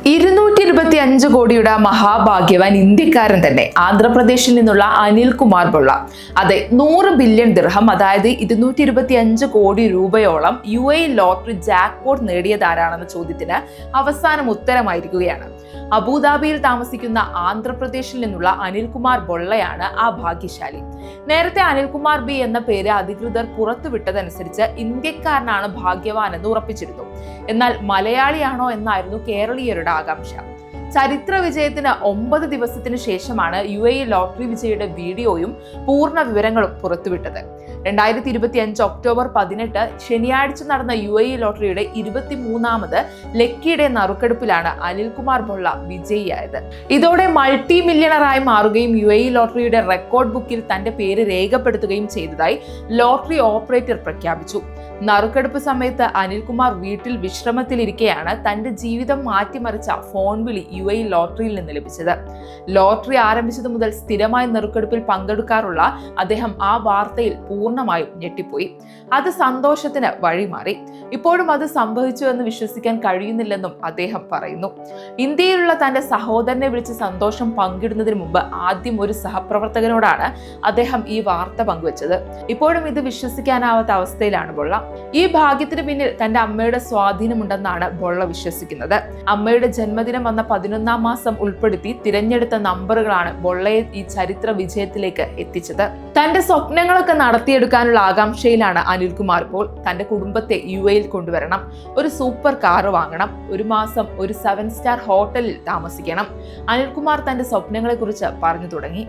ഇരുന്നൂറ്റി ഇരുപത്തി അഞ്ച് കോടിയുടെ മഹാഭാഗ്യവാൻ ഇന്ത്യക്കാരൻ തന്നെ ആന്ധ്രാപ്രദേശിൽ നിന്നുള്ള അനിൽ കുമാർ ബുള്ള. അതെ നൂറ് ബില്യൺ ദിർഹം അതായത് ഇരുന്നൂറ്റി ഇരുപത്തി അഞ്ച് കോടി രൂപയോളം യു എ ലോട്ടറി ജാക്ക്പോട്ട് നേടിയതാരാണെന്ന ചോദ്യത്തിന് അവസാനം ഉത്തരമായിരിക്കുകയാണ്. അബുദാബിയിൽ താമസിക്കുന്ന ആന്ധ്രാപ്രദേശിൽ നിന്നുള്ള അനിൽകുമാർ ബൊള്ളയാണ് ആ ഭാഗ്യശാലി. നേരത്തെ അനിൽകുമാർ ബി എന്ന പേര് അധികൃതർ പുറത്തുവിട്ടതനുസരിച്ച് ഇന്ത്യക്കാരനാണ് ഭാഗ്യവാൻ എന്ന് ഉറപ്പിച്ചിരുന്നു. എന്നാൽ മലയാളിയാണോ എന്നായിരുന്നു കേരളീയരുടെ ആകാംക്ഷ. ചരിത്ര വിജയത്തിന് ഒമ്പത് ദിവസത്തിന് ശേഷമാണ് യു എ ലോട്ടറി വിജയുടെ വീഡിയോയും പൂർണ വിവരങ്ങളും പുറത്തുവിട്ടത്. രണ്ടായിരത്തി ഇരുപത്തി അഞ്ച് ഒക്ടോബർ പതിനെട്ട് ശനിയാഴ്ച നടന്ന യു എ ലോട്ടറിയുടെ ഇരുപത്തി മൂന്നാമത് ലക്കിയുടെ നറുക്കെടുപ്പിലാണ് അനിൽകുമാർ ബൊള്ള വിജയിയായത്. ഇതോടെ മൾട്ടി മില്യണറായി മാറുകയും യു എ ലോട്ടറിയുടെ റെക്കോർഡ് ബുക്കിൽ തന്റെ പേര് രേഖപ്പെടുത്തുകയും ചെയ്തതായി ലോട്ടറി ഓപ്പറേറ്റർ പ്രഖ്യാപിച്ചു. നറുക്കെടുപ്പ് സമയത്ത് അനിൽകുമാർ വീട്ടിൽ വിശ്രമത്തിലിരിക്കെയാണ് തന്റെ ജീവിതം മാറ്റിമറിച്ച ഫോൺ വിളി യു എ ലോട്ടറിയിൽ നിന്ന് ലഭിച്ചത്. ലോട്ടറി ആരംഭിച്ചത് മുതൽ സ്ഥിരമായി നെറുക്കെടുപ്പിൽ പങ്കെടുക്കാറുള്ള അദ്ദേഹം ആ വാർത്തയിൽ പൂർണമായും ഞെട്ടിപ്പോയി. അത് സന്തോഷത്തിന് വഴിമാറി. ഇപ്പോഴും അത് സംഭവിച്ചു എന്ന് വിശ്വസിക്കാൻ കഴിയുന്നില്ലെന്നും അദ്ദേഹം പറയുന്നു. ഇന്ത്യയിലുള്ള തന്റെ സഹോദരനെ വിളിച്ച് സന്തോഷം പങ്കിടുന്നതിന് മുമ്പ് ആദ്യം ഒരു സഹപ്രവർത്തകനോടാണ് അദ്ദേഹം ഈ വാർത്ത പങ്കുവച്ചത്. ഇപ്പോഴും ഇത് വിശ്വസിക്കാനാവാത്ത അവസ്ഥയിലാണ് ബൊള്ള. ഈ ഭാഗ്യത്തിന് പിന്നിൽ തന്റെ അമ്മയുടെ സ്വാധീനമുണ്ടെന്നാണ് ബൊള്ള വിശ്വസിക്കുന്നത്. അമ്മയുടെ ജന്മദിനം വന്ന പതിനൊന്നാം മാസം ഉൾപ്പെടുത്തി തിരഞ്ഞെടുത്ത നമ്പറുകളാണ് ബൊള്ളയെ ഈ ചരിത്ര വിജയത്തിലേക്ക് എത്തിച്ചത്. തന്റെ സ്വപ്നങ്ങളൊക്കെ നടത്തിയെടുക്കാനുള്ള ആകാംക്ഷയിലാണ് അനിൽകുമാർ ഇപ്പോൾ തന്റെ കുടുംബത്തെ യു എയിൽ കൊണ്ടുവരണം ഒരു സൂപ്പർ കാർ വാങ്ങണം ഒരു മാസം ഒരു സെവൻ സ്റ്റാർ ഹോട്ടലിൽ താമസിക്കണം. അനിൽകുമാർ തന്റെ സ്വപ്നങ്ങളെക്കുറിച്ച് പറഞ്ഞു തുടങ്ങി.